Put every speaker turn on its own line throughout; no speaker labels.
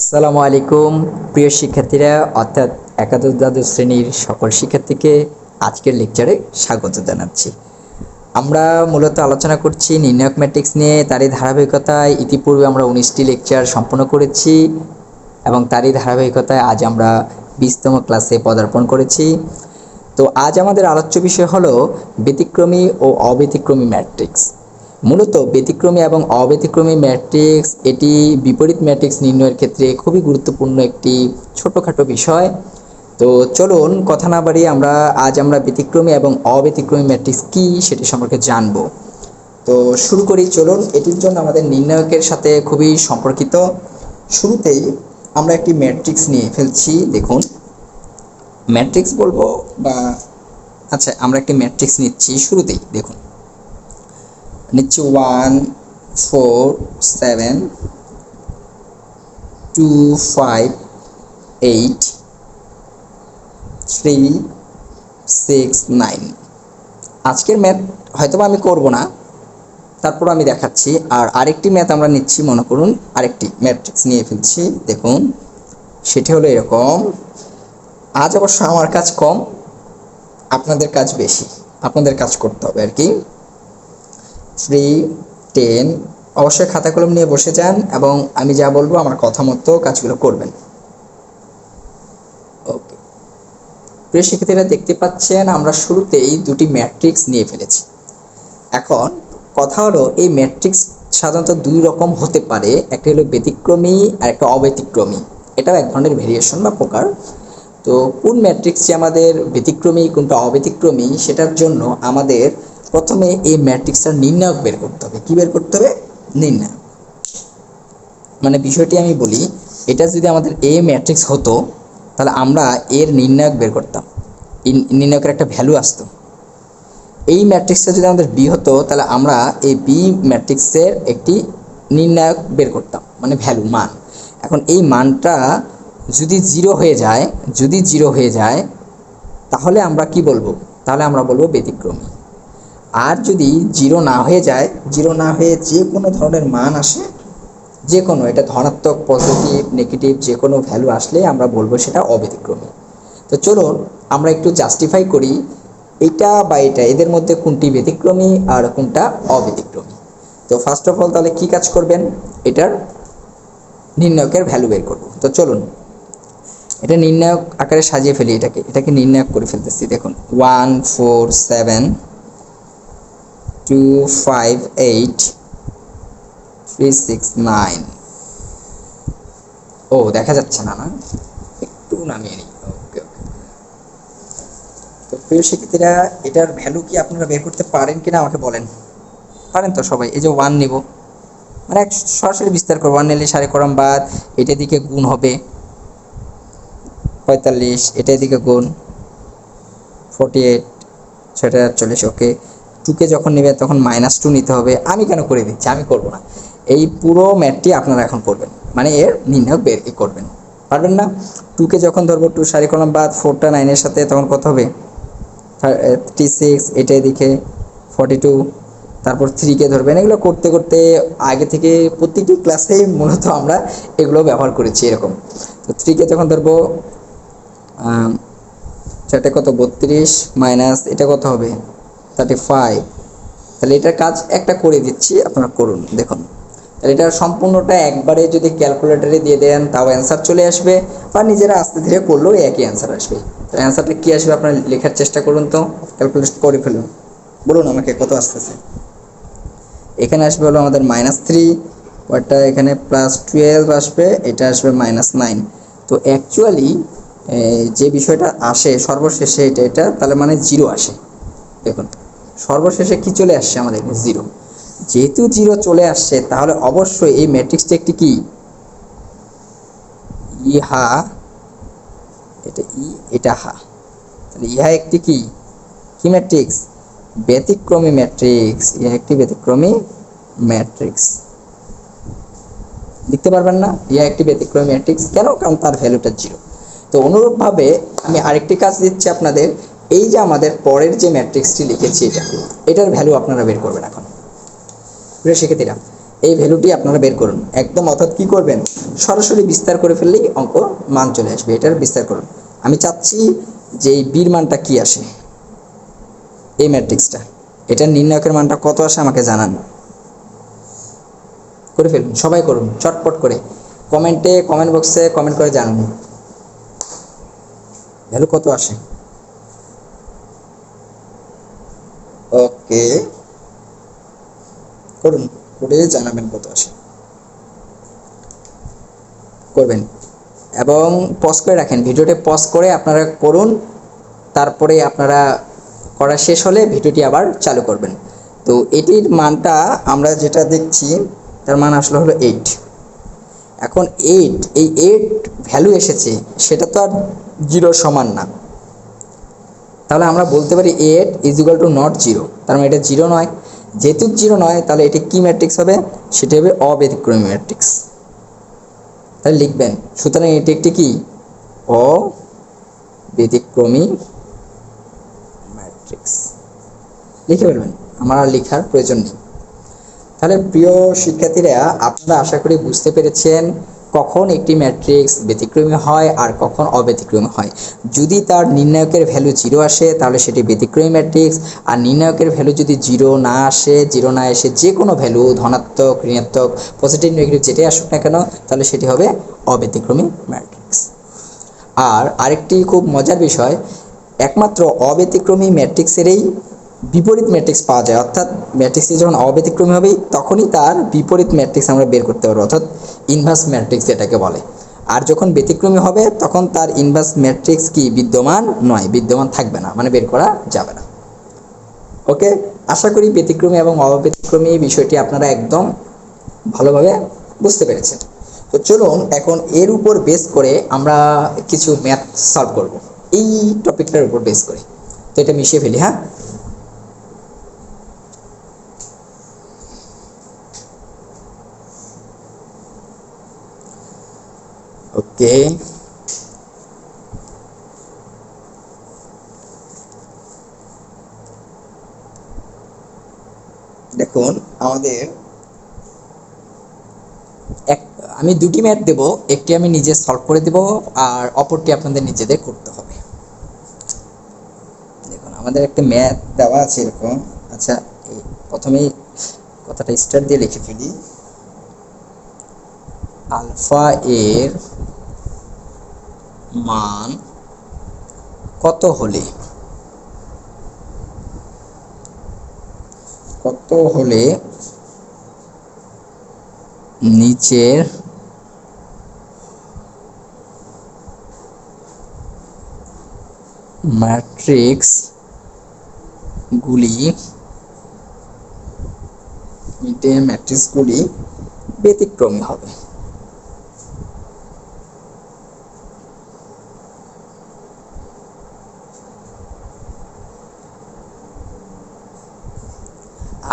আসসালামু আলাইকুম, প্রিয় শিক্ষার্থীরা, অর্থাৎ একাদশ দ্বাদশ শ্রেণির সকল শিক্ষার্থীকে আজকের লেকচারে স্বাগত জানাচ্ছি। আমরা মূলত আলোচনা করছি নির্ণায়ক ম্যাট্রিক্স নিয়ে, তারই ধারাবাহিকতায় ইতিপূর্বে আমরা উনিশটি লেকচার সম্পন্ন করেছি এবং তারই ধারাবাহিকতায় আজ আমরা বিশতম ক্লাসে পদার্পণ করেছি। তো আজ আমাদের আলোচ্য বিষয় হলো ব্যতিক্রমী ও অব্যতিক্রমী ম্যাট্রিক্স মূলত ব্যতিক্রমী এবং অব্যতিক্রমী ম্যাট্রিক্স, এটি বিপরীত ম্যাট্রিক্স নির্ণয়ের ক্ষেত্রে খুবই গুরুত্বপূর্ণ একটি ছোটোখাটো বিষয়। তো চলুন, কথা না বাড়িয়ে আমরা, আজ আমরা ব্যতিক্রমী এবং অব্যতিক্রমী ম্যাট্রিক্স কী সেটি সম্পর্কে জানব। তো শুরু করি, চলুন, এটির জন্য আমাদের নির্ণায়কের সাথে খুবই সম্পর্কিত। শুরুতেই আমরা একটি ম্যাট্রিক্স নিয়ে ফেলছি, দেখুন। ম্যাট্রিক্স বলব বা আচ্ছা আমরা একটি ম্যাট্রিক্স নিচ্ছি শুরুতেই, দেখুন। নিচ্ছি one four seven two five eight three six nine আজকের ম্যাথ হয়তোবা আমি করব না, তারপর আমি দেখাচ্ছি। আর আরেকটি ম্যাথ আমরা নিচ্ছি, মনে করুন, আরেকটি ম্যাট্রিক্স নিয়ে ফেলছি, দেখুন, সেটি হলো এরকম। আজ অবশ্য আমার কাজ কম, আপনাদের কাজ বেশি, আপনাদের কাজ করতে হবে আর কি। থ্রি টেন, অবশ্যই খাতা কলম নিয়ে বসে যান এবং আমি যা বলব আমার কথা মতো কাজগুলো করবেন। ওকে। প্রিয় শিক্ষার্থীরা দেখতে পাচ্ছেন আমরা শুরুতেই দুটি ম্যাট্রিক্স নিয়ে ফেলেছি। এখন কথা হলো এই ম্যাট্রিক্স সাধারণত দুই রকম হতে পারে, একটা হলো ব্যতিক্রমী আর একটা অব্যতিক্রমী। এটাও এক ধরনের ভেরিয়েশন বা প্রকার। তো কোন ম্যাট্রিক্সটি আমাদের ব্যতিক্রমী, কোনটা অব্যতিক্রমী, সেটার জন্য আমাদের প্রথমে এই ম্যাট্রিক্সটার নির্ণায়ক বের করতে হবে। কি বের করতে হবে? নির্ণায়ক। মানে বিষয়টি আমি বলি, এটা যদি আমাদের এ ম্যাট্রিক্স হতো, তাহলে আমরা এর নির্ণায়ক বের করতাম। নির্ণায়কের একটা ভ্যালু আসতো। এই ম্যাট্রিক্সটা যদি আমাদের বি হতো, তাহলে আমরা এই বি ম্যাট্রিক্সের একটি নির্ণায়ক বের করতাম মানে ভ্যালু মান। এখন এই মানটা যদি জিরো হয়ে যায়, যদি জিরো হয়ে যায়, তাহলে আমরা কি বলব? তাহলে আমরা বলব ব্যতিক্রমী। আর যদি জিরো না হয়ে যায়, জিরো না হয়ে যে কোনো ধরনের মান আসে, যে কোনো, এটা ধনাত্মক পজিটিভ নেগেটিভ যে কোনো ভ্যালু আসলে আমরা বলব সেটা অব্যতিক্রমী। তো চলুন, আমরা একটু জাস্টিফাই করি এটা বা এটা, এদের মধ্যে কোনটি ব্যতিক্রমী আর কোনটা অব্যতিক্রমী। তো ফার্স্ট অফ অল তাহলে কী কাজ করবেন? এটার নির্ণায়কের ভ্যালু বের করব। তো চলুন, এটা নির্ণায়ক আকারে সাজিয়ে ফেলি এটাকে। এটাকে নির্ণায়ক করে ফেলতেছি। দেখুন one four seven two five eight three six nine ও, দেখা যাচ্ছে না না? একটু নামিয়ে নিই। ওকে তো প্রিয় শিক্ষার্থীরা, এটার ভ্যালু কি আপনারা বের করতে পারেন কিনা আমাকে বলেন। পারেন তো সবাই, এই যে ওয়ান নিব। মানে এক সরাসরি বিস্তার করব। ওয়ান নিলে সাড়ে করম বাদ এটা দিকে গুণ হবে। পঁয়তাল্লিশ এটা এদিকে গুণ। ফোরটি এইট ছয়টা আটচল্লিশ, ওকে। টুকে যখন নেবে, তখন মাইনাস টু নিতে হবে। আমি কেন করে দিচ্ছি? আমি করব না। এই পুরো ম্যাথটি আপনারা এখন করবেন মানে এর নির্ণায়ক বের করবেন। পারবেন না? টুকে যখন ধরবো টু সারি কলম বাদ ফোরটা নাইনের সাথে, তখন কত হবে? থ্রি সিক্স এটা এদিকে ফর্টি টু তারপর থ্রিকে ধরবেন। এগুলো করতে করতে আগে থেকে প্রতিটি ক্লাসেই মূলত আমরা এগুলো ব্যবহার করেছি এরকম। তো থ্রিকে যখন ধরবো সেটা কত? বত্রিশ মাইনাস এটা কত হবে? থার্টি ফাইভ তাহলে এটার কাজ একটা করে দিচ্ছি, আপনারা করুন, দেখুন। তাহলে এটা সম্পূর্ণটা একবারে যদি ক্যালকুলেটারে দিয়ে দেন, তাও অ্যান্সার চলে আসবে, বা নিজেরা আস্তে ধীরে করলেও একই অ্যান্সার আসবে। তো অ্যান্সারটা কী আসবে আপনার লেখার চেষ্টা করুন তো ক্যালকুলেট করে ফেলুন। বলুন আমাকে কত আসতেছে। এখানে আসবে হলো আমাদের মাইনাস থ্রি ওটা এখানে প্লাস টুয়েলভ আসবে, এটা আসবে মাইনাস নাইন তো অ্যাকচুয়ালি যে বিষয়টা আসে, সর্বশেষে এটা এটা তাহলে মানে জিরো আসে। দেখুন। সর্বশেষে কি চলে আসছে আমাদের জিরো যেহেতু জিরো চলে আসছে, তাহলে অবশ্যই এই ম্যাট্রিক্সটা একটি কি? ইহা, এটা ই, এটা হা। তাহলে ইহা একটি কি? কি ম্যাট্রিক্স ব্যতিক্রমী ম্যাট্রিক্স ইহা একটি ব্যতিক্রমী ম্যাট্রিক্স লিখতে পারবেন না? ইহা একটি ব্যতিক্রমী ম্যাট্রিক্স কেন? কারণ তার ভ্যালুটা জিরো তো অনুরূপভাবে আমি আরেকটি কাজ দিচ্ছি আপনাদের। এই যে আমাদের পরের যে ম্যাট্রিক্সটি লিখেছি এটা, এটার ভ্যালু আপনারা বের করবেন এখন। প্রিয় শিক্ষার্থীরা, এই ভ্যালুটি আপনারা বের করুন। একদম অর্থাৎ কি করবেন? সরাসরি বিস্তার করে ফেললেই অঙ্ক মান চলে আসবে। এটার বিস্তার করুন। আমি চাচ্ছি যে এই বির মানটা কি আসে? এই ম্যাট্রিক্সটা এটার নির্ণায়কের মানটা কত আসে আমাকে জানান। করে ফেলুন, সবাই করুন, চটপট করে। কমেন্টে কমেন্ট বক্সে কমেন্ট করে জানান। ভ্যালু কত আসে? ওকে। করুন, করে জানাবেন কত আসে। করবেন। এবং পজ করে রাখেন। ভিডিওটা পজ করে আপনারা করুন। তারপরে আপনারা করা শেষ হলে ভিডিওটি আবার চালু করবেন। তো এটির মানটা আমরা যেটা দেখছি, তার মান আসলে হলো এইট এখন এইট এই এইট ভ্যালু এসেছে, সেটা তো আর জিরোর সমান না। তাহলে আমরা বলতে পারি eight is equal to not zero তার মানে এটা জিরো নয়। যেহেতু জিরো নয়, তাহলে এটি কি ম্যাট্রিক্স হবে? সেটি হবে অব্যতিক্রমী ম্যাট্রিক্স তাহলে লিখবেন, সুতরাং এটি একটি কি? অব্যতিক্রমী ম্যাট্রিক্স লিখে ফেলবেন, আমার আর লেখার প্রয়োজন নেই। তাহলে প্রিয় শিক্ষার্থীরা, আপনারা আশা করি বুঝতে পেরেছেন কখন একটি ম্যাট্রিক্স ব্যতিক্রমী হয় আর কখন অব্যতিক্রমী হয়। যদি তার নির্ণায়কের ভ্যালু জিরো আসে, তাহলে সেটি ব্যতিক্রমী ম্যাট্রিক্স আর নির্ণায়কের ভ্যালু যদি জিরো না আসে জিরো না এসে যে কোনো ভ্যালু ধনাত্মক, ঋণাত্মক পজিটিভ নেগেটিভ যেটাই আসুক না কেন, তাহলে সেটি হবে অব্যতিক্রমী ম্যাট্রিক্স আর আরেকটি খুব মজার বিষয়, একমাত্র অব্যতিক্রমী ম্যাট্রিক্সেরই বিপরীত ম্যাট্রিক্স পাওয়া যায়। অর্থাৎ ম্যাট্রিক্সে যখন অব্যতিক্রমী হবে, তখনই তার বিপরীত ম্যাট্রিক্স আমরা বের করতে পারব, অর্থাৎ ইনভার্স ম্যাট্রিক্স এটাকে বলে। আর যখন ব্যতিক্রমী হবে, তখন তার ইনভার্স ম্যাট্রিক্স কি? বিদ্যমান নয়, বিদ্যমান থাকবে না মানে বের করা যাবে না। ওকে? আশা করি ব্যতিক্রমী এবং অব্যতিক্রমী বিষয়টি আপনারা একদম ভালোভাবে বুঝতে পেরেছেন। তো চলুন, এখন এর উপর বেস করে আমরা কিছু ম্যাথ সলভ করব। এই টপিকটার উপর বেস করে। তো এটা মিশিয়ে ফেলি হ্যাঁ? ওকে দেখুন, আমাদের এক, আমি দুটি ম্যাথ দেব, একটি আমি নিজে সলভ করে দেব, আর অপরটি আপনাদের নিজেদের করতে হবে। দেখুন, আমাদের একটা ম্যাথ দেওয়া আছে এরকম। আচ্ছা প্রথমেই কথাটা স্টার্ট দিয়ে লিখে ফেলি। আলফা এর মান কত হলে? কত হলে নিচের ম্যাট্রিক্স গুলি মিটে ম্যাট্রিক্স গুলি ব্যতিক্রমী হবে।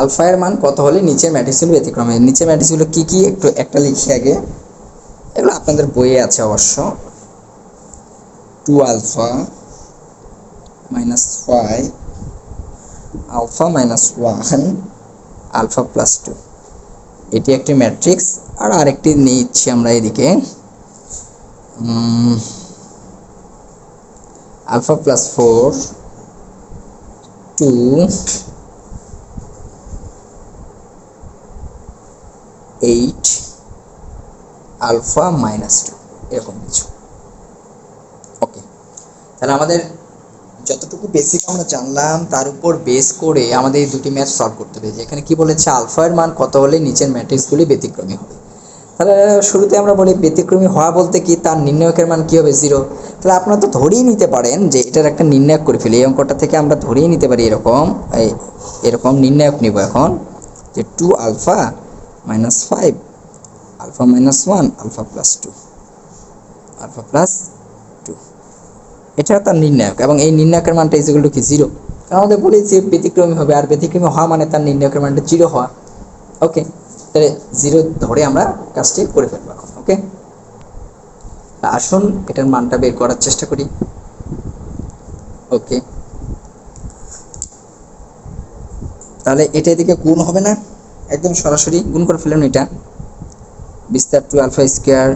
আলফা এর মান কত হলে নিচের ম্যাট্রিক্সগুলো ব্যতিক্রম হবে নিচের ম্যাট্রিক্সগুলো কি কি? একটু একটা লিখি আগে। এগুলো আপনাদের বইয়ে আছে অবশ্য। Two alpha minus five alpha minus one alpha plus two এটি একটি ম্যাট্রিক্স আর আরেকটি নিচ্ছি আমরা এদিকে। Alpha plus four two eight alpha minus two এরকম কিছু। ওকে তাহলে আমাদের যতটুকু বেসিক আমরা জানলাম, তার উপর বেস করে আমাদের এই দুটি ম্যাথ সলভ করতে হবে। যেখানে কি বলেছে? আলফা এর মান কত হলে নিচের ম্যাট্রিক্সগুলি ব্যতিক্রমী হবে? তাহলে শুরুতে আমরা বলি ব্যতিক্রমী হওয়া বলতে কি? তার নির্ণায়কের মান কি হবে? জিরো তাহলে আপনারা তো ধরেই নিতে পারেন যে এটার একটা নির্ণায়ক করে ফেলি। এই অঙ্কটা থেকে আমরা ধরেই নিতে পারি এরকম এরকম নির্ণায়ক নিব এখন যে two alpha minus five alpha minus one alpha plus two alpha plus two এটা তার নির্ণায়ক, এবং এই নির্ণায়কের মানটা ইজিক্যাল টু কি? জিরো কারণ আমাদের বলি যে ব্যতিক্রমী হবে, আর ব্যতিক্রমী হওয়া মানে তার নির্ণায়কের মানটা জিরো হওয়া। ওকে তাহলে জিরো ধরে আমরা কাজটি করে ফেলব ওকে আসুন এটার মানটা বের করার চেষ্টা করি। ওকে তাহলে এটা এদিকে গুণ হবে না। একদম সরাসরি গুণ করে ফেলুন এটা। বিস্তার two alpha square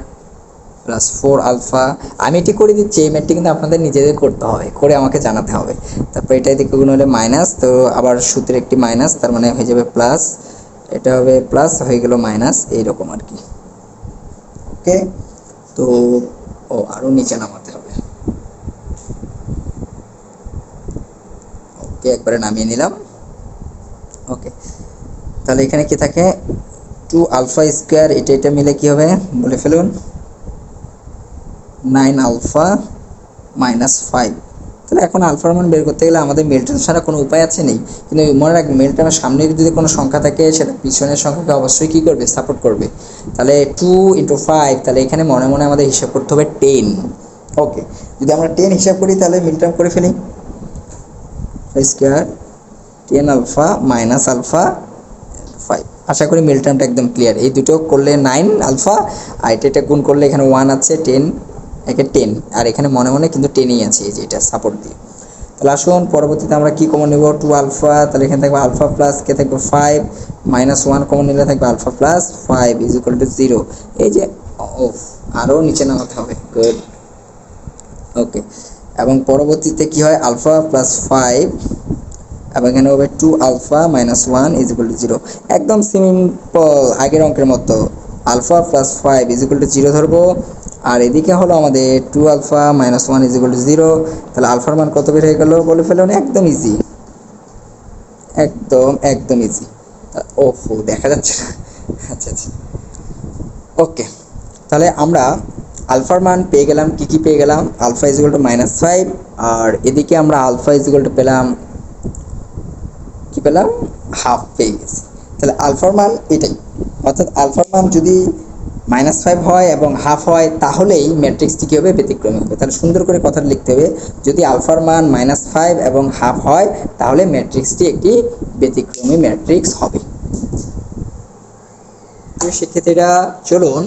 plus four alpha. আমি এটি করে দিচ্ছি, এই ম্যাথটি কিন্তু আপনাদের নিজেদের করতে হবে, করে আমাকে জানাতে হবে। তারপর এটা এদিকে গুণ হলে মাইনাস, তো আবার সূত্রে একটি মাইনাস, তার মানে হয়ে যাবে প্লাস। এটা হবে প্লাস, হয়ে গেল মাইনাস, এইরকম আর কি। ওকে? তো, ও আরও নিচে নামাতে হবে। ওকে, একবারে নামিয়ে নিলাম। ওকে। তাহলে এখানে কি থাকে? টু আলফা স্কোয়ার এটা এটা মিলে কি হবে? বলে ফেলুন। নাইন আলফা মাইনাস ফাইভ তাহলে এখন আলফার মান বের করতে গেলে আমাদের মেলটার ছাড়া কোনো উপায় আছে নেই। কিন্তু মনে রাখবেন মেলটার সামনে যদি কোনো সংখ্যা থাকে, সেটা পিছনের সংখ্যাকে অবশ্যই কী করবে? সাপোর্ট করবে। তাহলে টু ইন্টু ফাইভ তাহলে এখানে মনে মনে আমাদের হিসাব করতে হবে টেন ওকে যদি আমরা টেন হিসাব করি, তাহলে মিলটার্ম করে ফেলি। Square ten alpha minus alpha আশা করি মিল টার্মটা একদম ক্লিয়ার এই দুটো করলে নাইন আলফা আর এটা এটা গুণ করলে এখানে ওয়ান আছে টেন একে টেন আর এখানে মনে মনে কিন্তু টেনই আছে, এই যে এটা সাপোর্ট দিয়ে। তাহলে আসুন, পরবর্তীতে আমরা কী কমন নেব? টু আলফা তাহলে এখানে থাকবে আলফা প্লাস কে থাকবে ফাইভ মাইনাস ওয়ান কমন নিলে থাকবে alpha plus five is equal to zero এই যে ও আরও নিচে নামাতে হবে। গুড ওকে এবং পরবর্তীতে কি হয়? আলফা প্লাস ফাইভ এবং এখানে হবে two alpha minus one is equal to zero একদম সিম্পল আগের অঙ্কের মতো। Alpha plus five is equal to zero ধরবো। আর এদিকে হলো আমাদের two alpha minus one is equal to zero তাহলে আলফার মান কত বের হয়ে গেল? বলে ফেলুন একদম ইজি একদম একদম ইজি ওফো, দেখা যাচ্ছে আচ্ছা আচ্ছা। ওকে, তাহলে আমরা আলফার মান পেয়ে গেলাম, কি কি পেয়ে গেলাম? Alpha is equal to minus five আর এদিকে আমরা আলফা ইজ ইকুয়াল টু পেলাম কি পেলাম হাফ পেয়ে গেছি। তাহলে আলফার মান এটাই। অর্থাৎ আলফার মান যদি মাইনাস ফাইভ হয় এবং হাফ হয়, তাহলেই ম্যাট্রিক্সটি কী হবে? ব্যতিক্রমী হবে। তাহলে সুন্দর করে কথা লিখতে হবে, যদি আলফার মান মাইনাস ফাইভ এবং হাফ হয়, তাহলে ম্যাট্রিক্সটি একটি ব্যতিক্রমী ম্যাট্রিক্স হবে। শিক্ষার্থীরা চলুন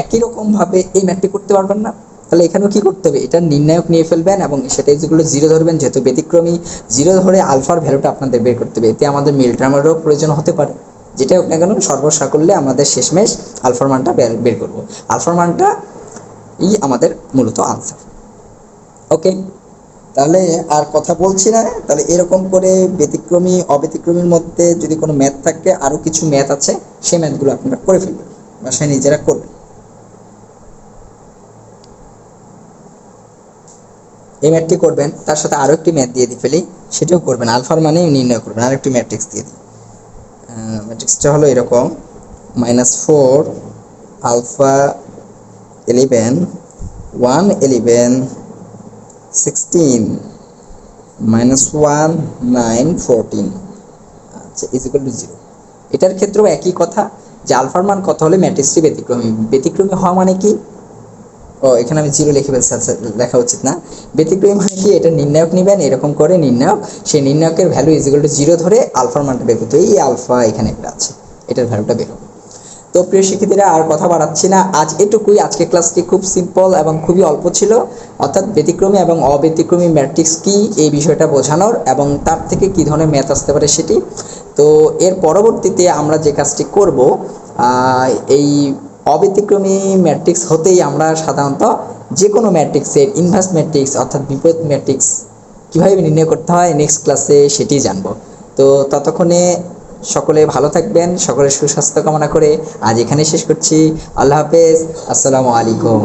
একই রকমভাবে এই ম্যাথটি করতে পারবেন না। তাহলে এখানেও কি করতে হবে? এটা নির্ণায়ক নিয়ে ফেলবেন এবং সেটা যেগুলো জিরো ধরবেন, যেহেতু ব্যতিক্রমী জিরো ধরে আলফার ভ্যালুটা আপনাদের বের করতে হবে। এতে আমাদের মিল টার্মেরও প্রয়োজন হতে পারে। যেটা হোক না কেন সর্বসাকল্যে আমাদের শেষমেশ আলফার মানটা বের করব। আলফার মানটা ই আমাদের মূলত আনসার ওকে তাহলে আর কথা বলছি না। তাহলে এরকম করে ব্যতিক্রমী, অব্যতিক্রমীর মধ্যে যদি কোনো ম্যাথ থাকে, আরও কিছু ম্যাথ আছে, সেই ম্যাথগুলো আপনারা করে ফেলবেন। বাসায় নিজেরা করবেন। এই ম্যাথটি করবেন, তার সাথে আরও একটি ম্যাথ দিয়ে দিয়ে ফেলি, সেটাও করবেন। আলফার মানেই নির্ণয় করবেন, আরেকটি ম্যাট্রিক্স দিয়ে দিই ম্যাট্রিক্সটা হলো এরকম, minus four, alpha eleven one eleven sixteen, minus one, nine, fourteen. আচ্ছা ইজ ইকুয়াল টু জিরো এটার ক্ষেত্রেও একই কথা, যে আলফার মান কত হলে ম্যাট্রিক্সটি ব্যতিক্রমী? ব্যতিক্রমী হওয়া মানে কি? ও, এখানে আমি জিরো লিখে ফেলছি আচ্ছা লেখা উচিত না। ব্যতিক্রমী মানে কি? এটা নির্ণায়ক নেবেন, এরকম করে নির্ণায়ক। সেই নির্ণায়কের value is equal to zero ধরে আলফার মানটা বের করতে এই আলফা এখানে একটা আছে, এটার ভ্যালুটা বের তো প্রিয় শিক্ষার্থীরা, আর কথা বাড়াচ্ছি না। আজ এটুকুই। আজকে ক্লাসটি খুব সিম্পল এবং খুবই অল্প ছিল। অর্থাৎ ব্যতিক্রমী এবং অব্যতিক্রমী ম্যাট্রিক্স কি? এই বিষয়টা বোঝানোর এবং তার থেকে কি ধরনের ম্যাথ আসতে পারে সেটি। তো এর পরবর্তীতে আমরা যে কাজটি করব এই অব্যতিক্রমী ম্যাট্রিক্স হতেই আমরা সাধারণত যে কোনো ম্যাট্রিক্সের ইনভার্স ম্যাট্রিক্স অর্থাৎ বিপরীত ম্যাট্রিক্স কীভাবে নির্ণয় করতে হয় নেক্সট ক্লাসে সেটি জানব। তো ততক্ষণে সকলে ভালো থাকবেন, সকলের সুস্বাস্থ্য কামনা করে আজ এখানে শেষ করছি। আল্লাহ হাফেজ, আসসালামু আলাইকুম।